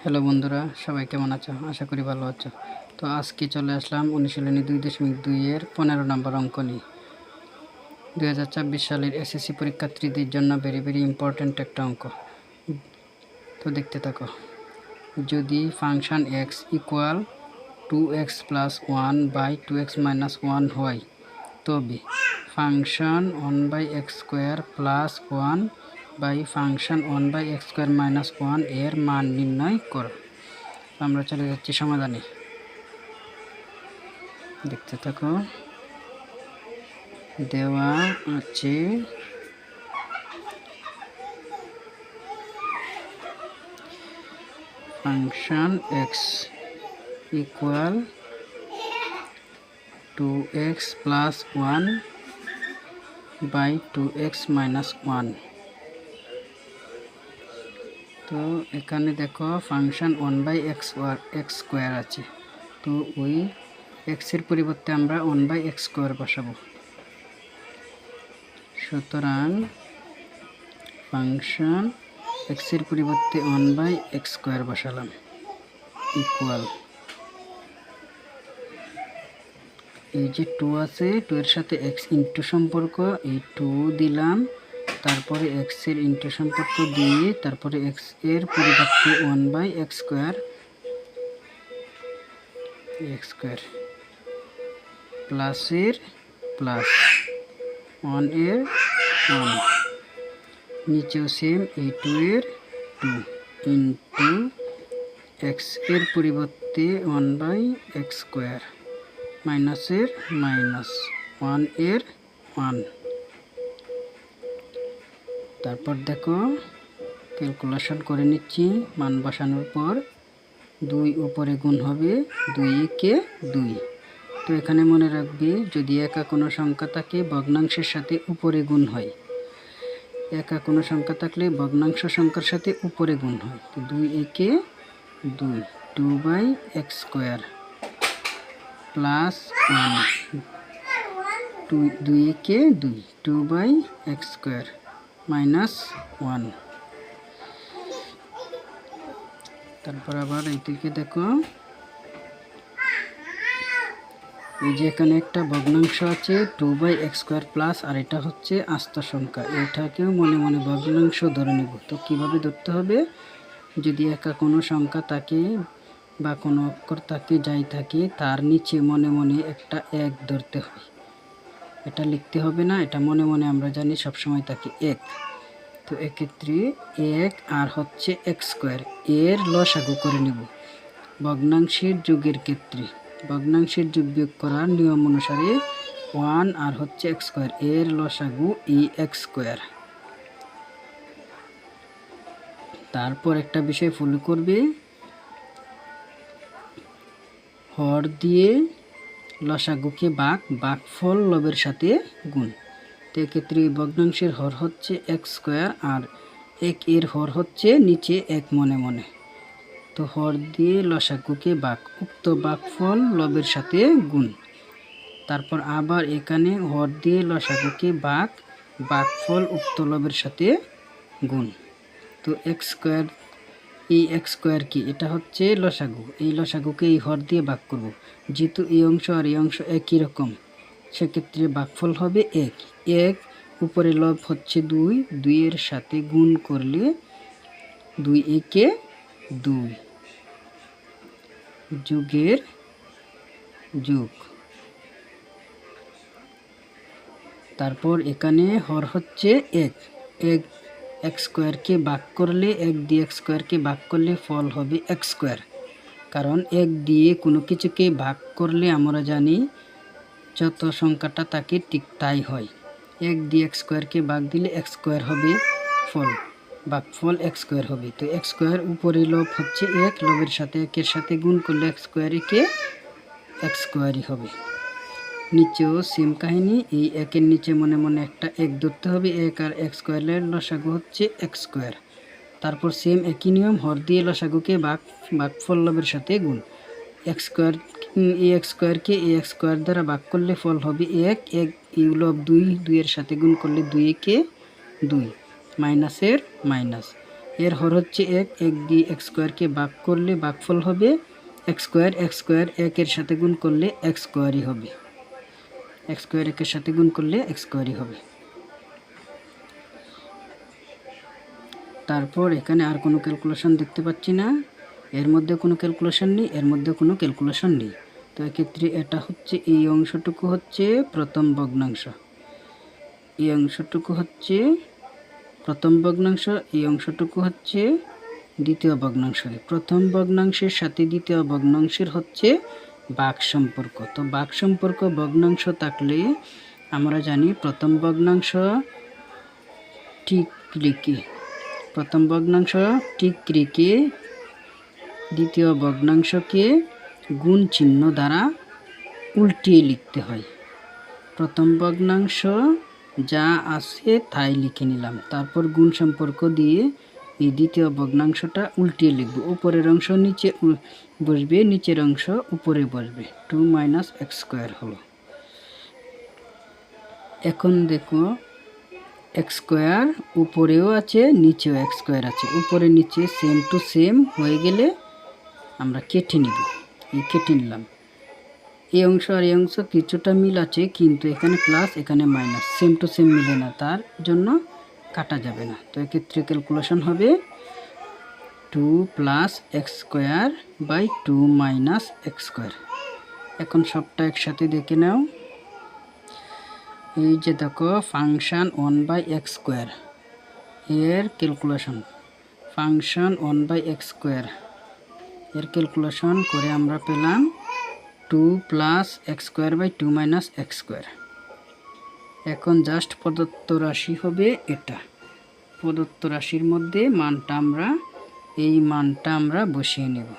Hello বন্ধুরা, সবাই কেমন আছো? আশা করি ভালো আছো। তো আজকে চলে আসলাম অনুশীলনী দুই দশমিক দুইয়ের পনেরো নম্বর অঙ্ক নিয়ে। দুই হাজার ছাব্বিশ সালের এসএসসি পরীক্ষার্থীদের জন্য ভেরি ভেরি ইম্পর্ট্যান্ট একটা অঙ্ক। তো দেখতে থাকো। যদি function x equal to x plus one by two x minus one হয়, তবে function one by x square plus one by function one by x square minus ওয়ানের মান নির্ণয় করো। আমরা চলে যাচ্ছি সমাধানে। দেখতে থাকো। দেওয়া আছে function x equal to x plus one by two x minus one তো এখানে দেখো function one by x x square আছে। তো ওই এক্সের পরিবর্তে আমরা ওয়ান বাই এক্স স্কোয়ার বসাবো। সুতরাং ফাংশন এক্সের পরিবর্তে ওয়ান বাই এক্স স্কোয়ার বসালাম। ইকুয়াল এই যে টু আছে টু এর সাথে এক্স ইন্টু সম্পর্ক, এই টু দিলাম। তারপরে এক্সের ইন্টু সম্পর্ক দিয়ে তারপরে এক্সের পরিবর্তে one by x square x square প্লাসের প্লাস ওয়ানের ওয়ান নিচেও সেম এই টু এর টু ইন্টু এক্সের পরিবর্তে ওয়ান বাই এক্স স্কোয়ার মাইনাসের মাইনাস ওয়ানের ওয়ান তারপর দেখো ক্যালকুলেশন করে নিচ্ছি, মান বসানোর পর দুই উপরে গুণ হবে দুই একে দুই। তো এখানে মনে রাখবে, যদি একা কোনো সংখ্যা থাকে, ভগ্নাংশের সাথে উপরে গুণ হয়। একা কোনো সংখ্যা থাকলে ভগ্নাংশ সংখ্যার সাথে উপরে গুণ হয়। তো দুই একে দুই, two by x square plus one. Two দুই একে দুই, two by x square. Minus one. তারপর আবার এই দিকে দেখো। এই যে এখানে একটা ভগ্নাংশ আছে, two by x square plus, আর এটা হচ্ছে আস্ত সংখ্যা। এটাকেও মনে মনে ভগ্নাংশ ধরে নেব। তো কীভাবে ধরতে হবে? যদি একা কোনো সংখ্যা থাকে বা কোনো অক্ষর থাকে, যাই থাকে, তার নিচে মনে মনে একটা এক ধরতে হয়। এটা লিখতে হবে না, এটা মনে মনে আমরা জানি, সবসময় থাকে এক। তো এক্ষেত্রে এক আর হচ্ছে এক্স স্কোয়ার, এর লসাগু করে নেব। ভগ্নাংশের যুগের ক্ষেত্রে, ভগ্নাংশের যুগ বিয়োগ করার নিয়ম অনুসারে ওয়ান আর হচ্ছে এক্স স্কোয়ার, এর লসাগু ই এক্স স্কোয়ার। তারপর একটা বিষয় ফলো করবে। হর দিয়ে লসাগুকে বাঘ, বাঘফল লবের সাথে গুণ। তো এক্ষেত্রে ভগ্নাংশের হর হচ্ছে এক স্কোয়ার আর এক এর হর হচ্ছে নিচে এক মনে মনে। তো হর দিয়ে লসা লসাগুকে বাঘ, উক্ত বাঘফল লবের সাথে গুণ। তারপর আবার এখানে হর দিয়ে লসাগুকে বাঘ, বাঘফল উক্ত লবের সাথে গুণ। তো এক্স স্কোয়ার এই এক্স স্কোয়ার কি এটা হচ্ছে লসাগু। এই লসাগুকে এই হর দিয়ে ভাগ করব। যেহেতু এই অংশ আর এই অংশ একই রকম, সেক্ষেত্রে ভাগফল হবে এক। এক উপরে লব হচ্ছে দুই, দুইয়ের সাথে গুণ করলে দুই একে দুই। যুগের যুগ। তারপর এখানে হর হচ্ছে এক। এক এক্স স্কোয়ারকে ভাগ করলে এক দিয়ে এক্স স্কোয়ারকে ভাগ করলে ফল হবে এক্স স্কোয়ার কারণ এক দিয়ে কোনো কিছুকে ভাগ করলে আমরা জানি যত সংখ্যাটা তাকে ঠিক তাই হয়। এক দিয়ে এক্স স্কোয়ারকে ভাগ দিলে এক্স স্কোয়ার হবে ফল, ভাগ ফল এক্স স্কোয়ার হবে। তো এক্স স্কোয়ার উপরে লব হচ্ছে এক, লবের সাথে একের সাথে গুণ করলে এক্স স্কোয়ার একে স্কোয়ারই হবে। নিচেও সেম কাহিনী, এই একের নিচে মনে মনে একটা এক ধরতে হবে, এক আর এক স্কোয়ারের লসাগু হচ্ছে এক স্কোয়ার তারপর সেম একই নিয়ম, হর দিয়ে লসাগুকে বাঘ বাঘ ফল্লবের সাথে গুণ। এক স্কোয়ার এ এক স্কোয়ারকে এ এক স্কোয়ার দ্বারা ভাগ করলে ফল হবে এক এক ইউলব দুই, দুইয়ের সাথে গুণ করলে দুই একে দুই, মাইনাসের মাইনাস। এর হর হচ্ছে এক এক দিয়ে এক্স স্কোয়ারকে ভাগ করলে ভাগফল হবে এক্স স্কোয়ার এক্স স্কোয়ার একের সাথে গুণ করলে এক্স স্কোয়ারই হবে। এক্স স্কোয়ার একের সাথে গুণ করলে এক্স স্কোয়ারই হবে। তারপর এখানে আর কোনো ক্যালকুলেশন দেখতে পাচ্ছি না। এর মধ্যে কোনো ক্যালকুলেশন নেই, এর মধ্যে কোনো ক্যালকুলেশন নেই। তো এক্ষেত্রে এটা হচ্ছে, এই অংশটুকু হচ্ছে প্রথম ভগ্নাংশ। এই অংশটুকু হচ্ছে প্রথম ভগ্নাংশ, এই অংশটুকু হচ্ছে দ্বিতীয় ভগ্নাংশ। প্রথম ভগ্নাংশের সাথে দ্বিতীয় ভগ্নাংশের হচ্ছে বাক সম্পর্ক। তো বাক সম্পর্ক, ভগ্নাংশ থাকলে আমরা জানি প্রথম ভগ্নাংশ ঠিক রেখে প্রথম ভগ্নাংশ ঠিক রেখে দ্বিতীয় ভগ্নাংশকে গুণ চিহ্ন দ্বারা উল্টিয়ে লিখতে হয়। প্রথম ভগ্নাংশ যা আছে তাই লিখে নিলাম। তারপর গুণ সম্পর্ক দিয়ে এই দ্বিতীয় ভগ্নাংশটা উল্টিয়ে লিখব। উপরের অংশ নিচে বসবে, নিচের অংশ উপরে বসবে। টু মাইনাস এক্স স্কোয়ার হলো। এখন দেখো, এক্স স্কোয়ার উপরেও আছে, নিচেও এক্স স্কোয়ার আছে। উপরে নিচে সেম টু সেম হয়ে গেলে আমরা কেটে নিব। এই কেটে নিলাম। এই অংশ আর এই অংশ কিছুটা মিল আছে, কিন্তু এখানে প্লাস, এখানে মাইনাস। সেম টু সেম মিলে না, তার জন্য কাটা যাবে না। তো এক্ষেত্রে ক্যালকুলেশন হবে two plus x square by two minus x square এখন সবটা একসাথে দেখে নাও। এই যে দেখো function one by x square এর calculation function one by x square এর ক্যালকুলেশন করে আমরা পেলাম two plus x square by two minus x square এখন জাস্ট প্রদত্ত রাশি হবে এটা। প্রদত্ত রাশির মধ্যে মানটা আমরা, এই মানটা আমরা বসিয়ে নেব।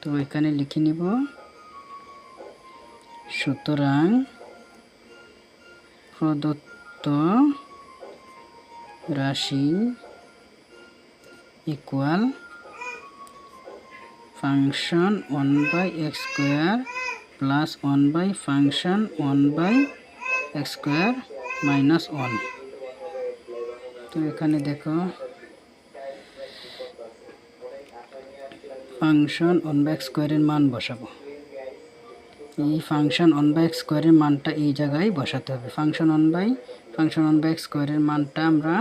তো এখানে লিখে নিব, সুতরাং প্রদত্ত রাশি equal function one by x square plus one by function one by x square minus one. তো এখানে দেখো, ফাংশন ওয়ান বাই স্কোয়ারের মান বসাবো। এই ফাংশন ওয়ান বাই স্কোয়ারের মানটা এই জায়গায় বসাতে হবে। Function one by, function one by স্কোয়ারের মানটা আমরা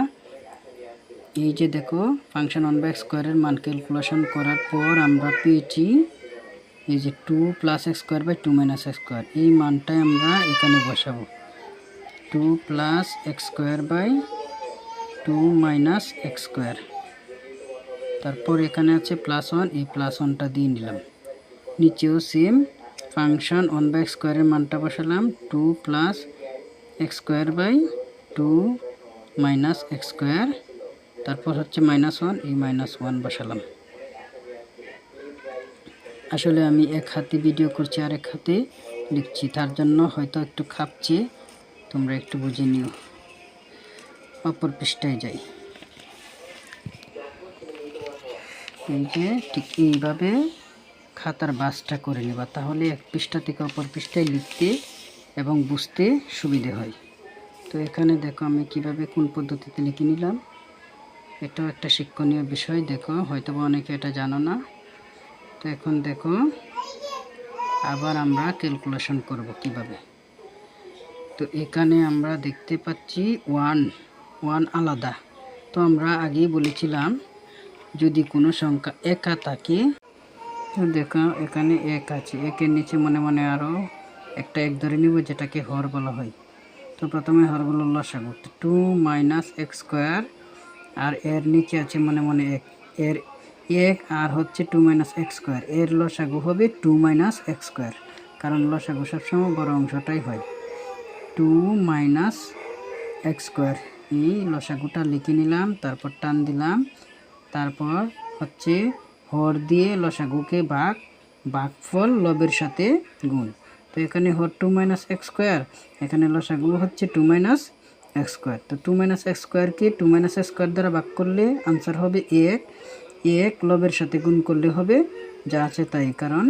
এই যে দেখো, ফাংশন ওয়ান বাই স্কোয়ারের মান ক্যালকুলেশন করার পর আমরা পেয়েছি এই যে two plus x square by two minus x square. এই মানটাই আমরা এখানে বসাবো। Two plus x square by two minus x square তারপর এখানে আছে প্লাস ওয়ান এই প্লাস ওয়ানটা দিয়ে নিলাম। নিচেও same function one by x স্কোয়ারের মানটা বসালাম two plus x square by two minus x square তারপর হচ্ছে মাইনাস ওয়ান এই মাইনাস ওয়ান বসালাম। আসলে আমি এক হাতে ভিডিও করছি আর এক হাতে লিখছি, তার জন্য হয়তো একটু খাপছে। তোমরা একটু বুঝে নিও। অপর পৃষ্ঠায় যাই। এই যে ঠিক এইভাবে খাতার বাসটা করে নেবা, তাহলে এক পৃষ্ঠা থেকে অপর পৃষ্ঠায় লিখতে এবং বুঝতে সুবিধে হয়। তো এখানে দেখো আমি কীভাবে কোন পদ্ধতিতে লিখে নিলাম। এটাও একটা শিক্ষণীয় বিষয়, দেখো হয়তো অনেকে এটা জানো না। তো এখন দেখো আবার আমরা ক্যালকুলেশন করব কীভাবে। তো এখানে আমরা দেখতে পাচ্ছি ওয়ান ওয়ান আলাদা। তো আমরা আগেই বলেছিলাম, যদি কোনো সংখ্যা একা থাকে, তো দেখো এখানে এক আছে। একের নিচে মনে মনে আরও একটা এক ধরে নিব, যেটাকে হর বলা হয়। তো প্রথমে হর হরগুলো লসাগু। টু মাইনাস এক্স স্কোয়ার, আর এর নিচে আছে মনে মনে এক। এর এক আর হচ্ছে টু মাইনাস এক্স স্কোয়ার। এর লসাগু হবে টু মাইনাস এক্স স্কোয়ার, কারণ লসাগু সবসময় বড় অংশটাই হয়। টু মাইনাস এক্স স্কোয়ার এই লসাগুটা লিখে নিলাম, তারপর টান দিলাম, তারপর হচ্ছে হর দিয়ে লসাগুকে ভাগ, ভাগফল লবের সাথে গুণ। তো এখানে হর টু মাইনাস এক্স স্কোয়ার এখানে লসাগু হচ্ছে টু মাইনাস এক্স স্কোয়ার তো টু মাইনাস এক্স স্কোয়ারকে টু মাইনাস এক্স স্কোয়ার দ্বারা ভাগ করলে আনসার হবে এক। এক লবের সাথে গুণ করলে হবে, যা আছে তাই। কারণ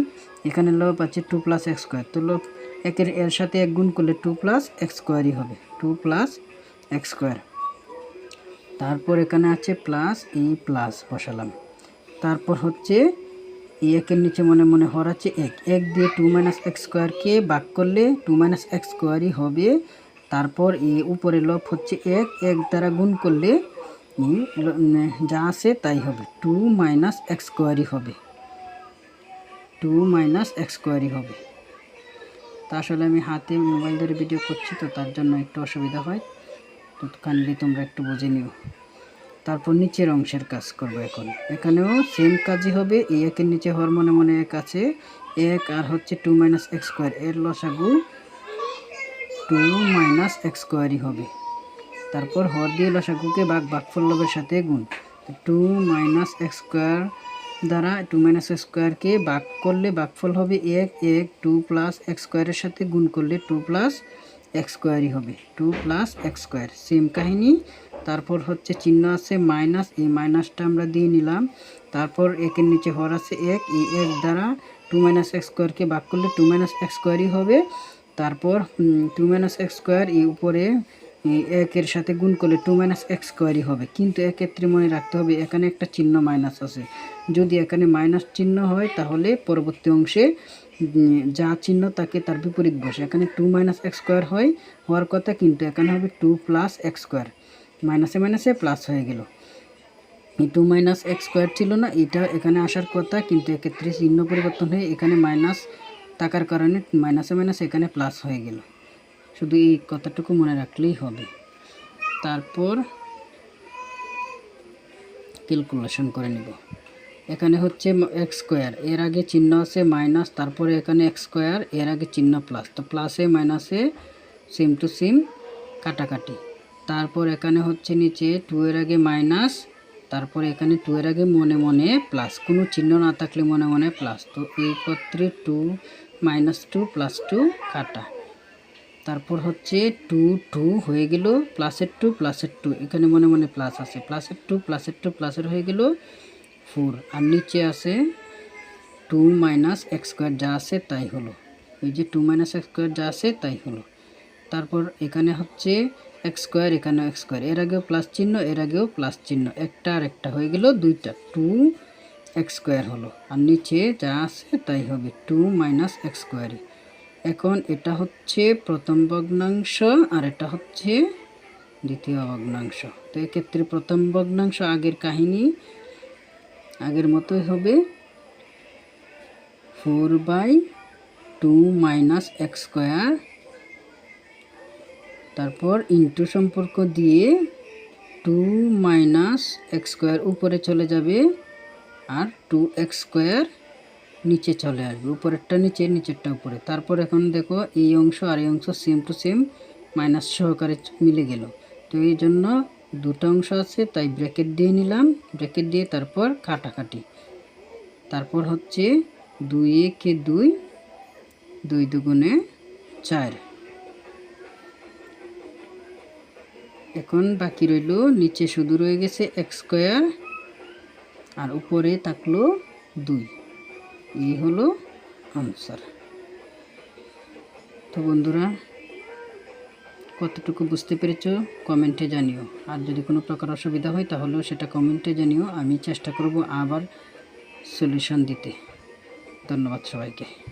এখানে লব আছে টু প্লাস এক্স স্কোয়ার তো লব একের এর সাথে এক গুণ করলে টু প্লাস এক্স স্কোয়ারই হবে। টু প্লাস এক্স স্কোয়ার তারপর এখানে আছে প্লাস ই প্লাস বসালাম। তারপর হচ্ছে এই একের নিচে মনে মনে হর আছে এক। এক দিয়ে টু মাইনাস এক্স স্কোয়ারকে বাক করলে টু মাইনাস এক্স স্কোয়ারই হবে। তারপর এই উপরে লব হচ্ছে এক। এক দ্বারা গুণ করলে যা আছে তাই হবে। টু মাইনাস এক্স স্কোয়ারই হবে। টু মাইনাস এক্স স্কোয়ারই হবে। তা আসলে আমি হাতে মোবাইল ধরে ভিডিও করছি, তো তার জন্য একটু অসুবিধা হয়। তো কাইন্ডলি তোমরা একটু বুঝে নিও। তারপর নিচের অংশের কাজ করব এখন। এখানেও সেম কাজই হবে, এই একের নিচে হর মনে মনে এক আছে। এক আর হচ্ছে টু মাইনাস এক্স স্কোয়ার এর লসাগু টু মাইনাস এক্স স্কোয়ারই হবে। তারপর হর দিয়ে লসাগুকে বাঘ বাঘফল লবের সাথে গুণ। টু মাইনাস এক্স স্কোয়ার দ্বারা টু মাইনাস স্কোয়ারকে বাঘ করলে বাঘফল হবে এক এক, টু প্লাস এক্স স্কোয়ারের সাথে গুণ করলে টু প্লাস এক্স স্কোয়ারই হবে। Two plus x square. Same কাহিনী। তারপর হচ্ছে চিহ্ন আছে মাইনাস, এই মাইনাসটা আমরা দিয়ে নিলাম। তারপর একের নিচে হর আছে এক। এই এক দ্বারা টু মাইনাস এক্স স্কোয়ারকে বাঘ করলে টু মাইনাস এক্স স্কোয়ারই হবে। তারপর টু মাইনাস এক্স স্কোয়ার, এই উপরে একের সাথে গুণ করলে টু মাইনাস এক্স স্কোয়ারই হবে। কিন্তু এক্ষেত্রে মনে রাখতে হবে এখানে একটা চিহ্ন মাইনাস আছে। যদি এখানে মাইনাস চিহ্ন হয়, তাহলে পরবর্তী অংশে যা চিহ্ন তাকে তার বিপরীত বসে। এখানে টু মাইনাস এক্স স্কোয়ার হয়, হওয়ার কথা কিন্তু এখানে হবে টু প্লাস এক্স স্কোয়ার মাইনাসে মাইনাসে প্লাস হয়ে গেল। এই টু মাইনাস এক্স স্কোয়ার ছিল না, এটা এখানে আসার কথা, কিন্তু এক্ষেত্রে চিহ্ন পরিবর্তন হয়ে এখানে মাইনাস থাকার কারণে মাইনাসে মাইনাস এখানে প্লাস হয়ে গেল। শুধু এই কথাটুকু মনে রাখলেই হবে। তারপর ক্যালকুলেশন করে নিব। এখানে হচ্ছে এক্স স্কোয়ার এর আগে চিহ্ন আছে মাইনাস তারপরে এখানে এক্স স্কোয়ার এর আগে চিহ্ন প্লাস তো প্লাসে মাইনাসে সিম টু সিম কাটাকাটি। তারপর এখানে হচ্ছে নিচে টু এর আগে মাইনাস তারপরে এখানে টু এর আগে মনে মনে প্লাস কোনো চিহ্ন না থাকলে মনে মনে প্লাস তো এই পত্রে two minus two plus two কাটা। তারপর হচ্ছে টু টু হয়ে গেল প্লাসের টু প্লাসের টু এখানে মনে মনে প্লাস আছে। প্লাসের টু প্লাসের টু প্লাসের হয়ে গেল ফোর। আর নিচে আছে টু মাইনাস এক্স স্কোয়ার যা আছে তাই হলো। এই যে টু মাইনাস এক্স স্কোয়ার যা আছে তাই হলো। তারপর এখানে হচ্ছে এক্স স্কোয়ার, এখানে এক্স স্কোয়ার। এর আগেও প্লাস চিহ্ন, এর আগেও প্লাস চিহ্ন। একটা আর একটা হয়ে গেল দুইটা। টু এক্স স্কোয়ার হলো। আর নিচে যা আছে তাই হবে টু মাইনাস এক্স স্কোয়ারই এখন এটা হচ্ছে প্রথম ভগ্নাংশ আর এটা হচ্ছে দ্বিতীয় ভগ্নাংশ। তো এক্ষেত্রে প্রথম ভগ্নাংশ আগের কাহিনী আগের মতোই হবে। Four by two minus x square. তারপর ইন্টু সম্পর্ক দিয়ে টু মাইনাস এক্স স্কোয়ার উপরে চলে যাবে আর টু এক্স স্কোয়ার নিচে চলে আসবে। উপরেরটা নিচে, নিচেরটা উপরে। তারপর এখন দেখো এই অংশ আর এই অংশ সেম টু সেম মাইনাস সহকারে মিলে গেল। তো এই জন্য দুটো অংশ আছে, তাই ব্র্যাকেট দিয়ে নিলাম। ব্র্যাকেট দিয়ে তারপর কাটাকাটি। তারপর হচ্ছে দুই একে দুই দুই দুগুণে চার। এখন বাকি রইল, নিচে শুধু রয়ে গেছে এক্স স্কোয়ার আর উপরে থাকল দুই। এই হলো আনসার তো বন্ধুরা কতটুকু বুঝতে পেরেছ, কমেন্টে জানিও। আর যদি কোনো প্রকার অসুবিধা হয়, তাহলেও সেটা কমেন্টে জানিও। আমি চেষ্টা করব আবার সলিউশন দিতে। ধন্যবাদ সবাইকে।